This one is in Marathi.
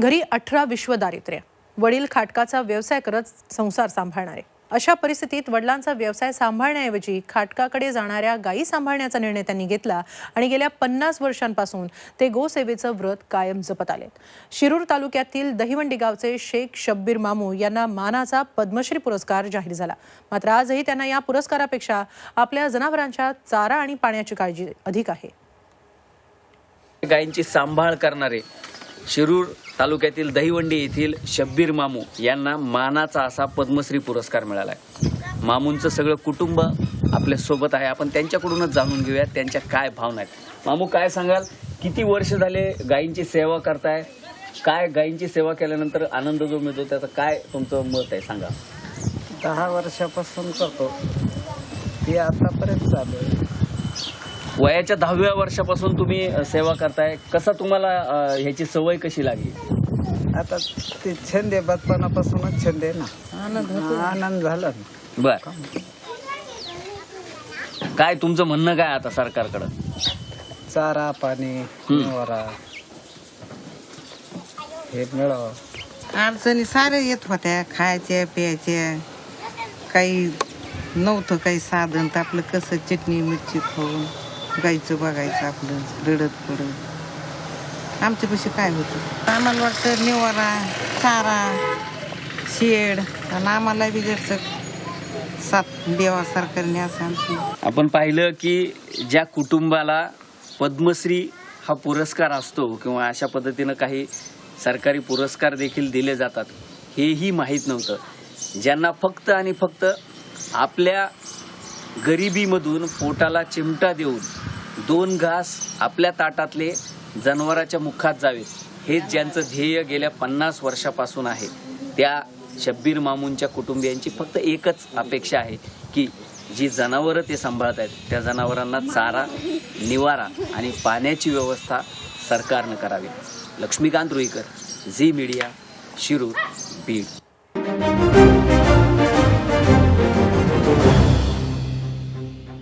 घरी अठरा विश्व दारिद्र्य वडील खाटकाचा व्यवसाय करत संसार सांभाळणारे. अशा परिस्थितीत वडिलांचा व्यवसाय सांभाळण्याऐवजी खाटकाकडे जाणाऱ्या गायी सांभाळण्याचा निर्णय त्यांनी घेतला आणि गेल्या पन्नास वर्षांपासून ते गोसेवेचं व्रत कायम जपत आले शिरूर तालुक्यातील दहिवंडी गावचे शेख शब्बीर मामू यांना मानाचा पद्मश्री पुरस्कार जाहीर झाला. मात्र आजही त्यांना या पुरस्कारापेक्षा आपल्या जनावरांच्या चारा आणि पाण्याची काळजी अधिक आहे. गायींची सांभाळ करणारे शिरूर तालुक्यातील दहिवंडी येथील शब्बीर मामू यांना मानाचा असा पद्मश्री पुरस्कार मिळाला आहे मामूंचं सगळं कुटुंब आपल्यासोबत आहे. आपण त्यांच्याकडूनच जाणून घेऊया त्यांच्या काय भावना आहेत. मामू काय सांगाल? किती वर्ष झाले गायींची सेवा करताय? काय गायींची सेवा केल्यानंतर आनंद जो मिळतो त्याचं काय तुमचं मत आहे? सांगा. दहा वर्षापासून करतो. ते आतापर्यंत चालू आहे. वयाच्या दहाव्या वर्षापासून तुम्ही सेवा करताय. कसा तुम्हाला अ, ह्याची सवय कशी लागली? आता ते छंद आहे बातपणापासूनच छंद आहे ना. आनंद आनंद झाला ना. बर. काय तुमचं म्हणणं काय आता सरकारकडं? चारा पाणी निवारा हे मिळावं. अडचणी साऱ्या येत होत्या खायच्या प्यायच्या. काही नव्हतं काही साधन तर आपलं कसं चटणी मिरची खाऊन. गायचं बघायचं आपलं रडत पडत. आमच्यापाशी काय होतं? आम्हाला वाटतं निवारा चारा शेड. आणि आम्हाला बी जरचं सात देवा सरकारने असं आमची आपण पाहिलं की ज्या कुटुंबाला पद्मश्री हा पुरस्कार असतो किंवा अशा पद्धतीनं काही सरकारी पुरस्कार देखील दिले जातात हेही माहीत नव्हतं. ज्यांना फक्त आणि फक्त आपल्या गरिबीमधून पोटाला चिमटा देऊन दोन घास आपल्या ताटातले जनावराच्या मुखात जावेत हे ज्यांचं ध्येय गेल्या पन्नास वर्षापासून आहे. त्या शब्बीर मामूंच्या कुटुंबियांची फक्त एकच अपेक्षा आहे की जी जनावरं ते सांभाळत आहेत त्या जनावरांना चारा निवारा आणि पाण्याची व्यवस्था सरकारनं करावी. Laxmikant Ruikar Zee media Shirur Beed.